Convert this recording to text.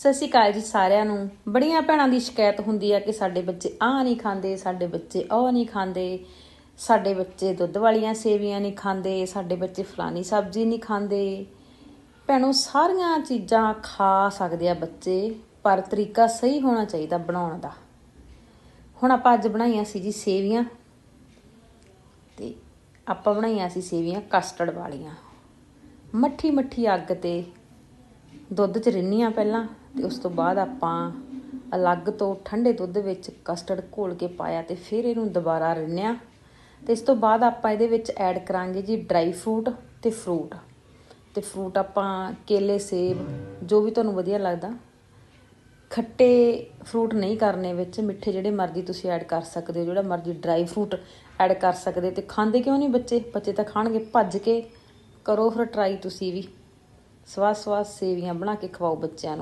ਸਤਿ ਸ਼੍ਰੀ ਅਕਾਲ ਜੀ ਸਾਰਿਆਂ ਨੂੰ। ਬੜੀਆਂ ਭੈਣਾਂ ਦੀ ਸ਼ਿਕਾਇਤ ਹੁੰਦੀ ਆ ਕਿ ਸਾਡੇ ਬੱਚੇ ਆਹ ਨਹੀਂ ਖਾਂਦੇ, ਸਾਡੇ ਬੱਚੇ ਉਹ ਨਹੀਂ ਖਾਂਦੇ, ਸਾਡੇ ਬੱਚੇ ਦੁੱਧ ਵਾਲੀਆਂ ਸੇਵੀਆਂ ਨਹੀਂ ਖਾਂਦੇ, ਸਾਡੇ ਬੱਚੇ ਫਲਾਨੀ ਸਬਜ਼ੀ ਨਹੀਂ ਖਾਂਦੇ। ਭੈਣੋ, ਸਾਰੀਆਂ ਚੀਜ਼ਾਂ ਖਾ ਸਕਦੇ ਆ ਬੱਚੇ, ਪਰ ਤਰੀਕਾ ਸਹੀ ਹੋਣਾ ਚਾਹੀਦਾ ਬਣਾਉਣ ਦਾ। ਹੁਣ ਆਪਾਂ ਅੱਜ ਬਣਾਈਆਂ ਸੀ ਜੀ ਸੇਵੀਆਂ ਤੇ ਆਪਾਂ ਬਣਾਈਆਂ ਸੀ ਸੇਵੀਆਂ ਕਸਟਰਡ ਵਾਲੀਆਂ। ਮੱਠੀ ਮੱਠੀ ਅੱਗ ਤੇ ਦੁੱਧ ਚ ਰਿੰਨੀ ਰਿੰਨੀਆਂ ਪਹਿਲਾਂ ਤੇ ਉਸ ਤੋਂ ਬਾਅਦ ਆਪਾਂ ਅਲੱਗ ਤੋਂ ਠੰਡੇ ਦੁੱਧ ਵਿੱਚ ਕਸਟਰਡ ਘੋਲ ਕੇ ਪਾਇਆ ਤੇ ਫਿਰ ਇਹਨੂੰ ਦੁਬਾਰਾ ਰਿੰਨਿਆ। ਤੇ ਇਸ ਤੋਂ ਬਾਅਦ ਆਪਾਂ ਇਹਦੇ ਵਿੱਚ ਐਡ ਕਰਾਂਗੇ ਜੀ ਡਰਾਈ ਫਰੂਟ ਤੇ ਫਰੂਟ ਤੇ ਫਰੂਟ ਆਪਾਂ ਕੇਲੇ, ਸੇਬ, ਜੋ ਵੀ ਤੁਹਾਨੂੰ ਵਧੀਆ ਲੱਗਦਾ। ਖੱਟੇ ਫਰੂਟ ਨਹੀਂ ਕਰਨੇ ਵਿੱਚ, ਮਿੱਠੇ ਜਿਹੜੇ ਮਰਜ਼ੀ ਤੁਸੀਂ ਐਡ ਕਰ ਸਕਦੇ ਹੋ, ਜਿਹੜਾ ਮਰਜ਼ੀ ਡਰਾਈ ਫਰੂਟ ਐਡ ਕਰ ਸਕਦੇ ਤੇ ਖਾਂਦੇ ਕਿਉਂ ਨਹੀਂ ਬੱਚੇ? ਬੱਚੇ ਤਾਂ ਖਾਣਗੇ, ਭੱਜ ਕੇ ਕਰੋ ਫਿਰ ਟਰਾਈ ਤੁਸੀਂ ਵੀ। ਸਵਾਦ ਸਵਾਦ ਸੇਵੀਆਂ ਬਣਾ ਕੇ ਖਵਾਓ ਬੱਚਿਆਂ ਨੂੰ।